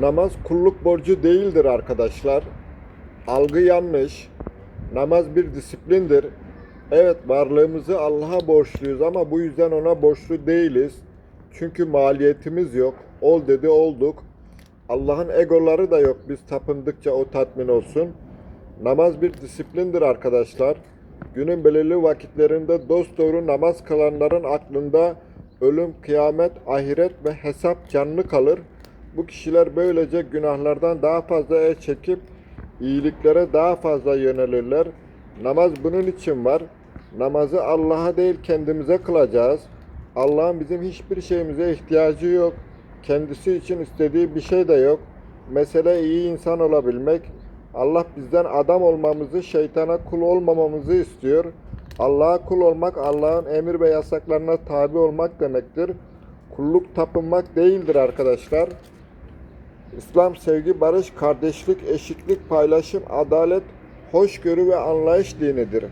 Namaz kulluk borcu değildir arkadaşlar. Algı yanlış. Namaz bir disiplindir. Evet varlığımızı Allah'a borçluyuz ama bu yüzden ona borçlu değiliz. Çünkü maliyetimiz yok. Ol dedi olduk. Allah'ın egoları da yok. Biz tapındıkça o tatmin olsun. Namaz bir disiplindir arkadaşlar. Günün belirli vakitlerinde dosdoğru namaz kılanların aklında ölüm, kıyamet, ahiret ve hesap canlı kalır. Bu kişiler böylece günahlardan daha fazla el çekip iyiliklere daha fazla yönelirler. Namaz bunun için var. Namazı Allah'a değil kendimize kılacağız. Allah'ın bizim hiçbir şeyimize ihtiyacı yok. Kendisi için istediği bir şey de yok. Mesele iyi insan olabilmek. Allah bizden adam olmamızı, şeytana kul olmamamızı istiyor. Allah'a kul olmak, Allah'ın emir ve yasaklarına tabi olmak demektir. Kulluk tapınmak değildir arkadaşlar. İslam sevgi, barış, kardeşlik, eşitlik, paylaşım, adalet, hoşgörü ve anlayış dinidir.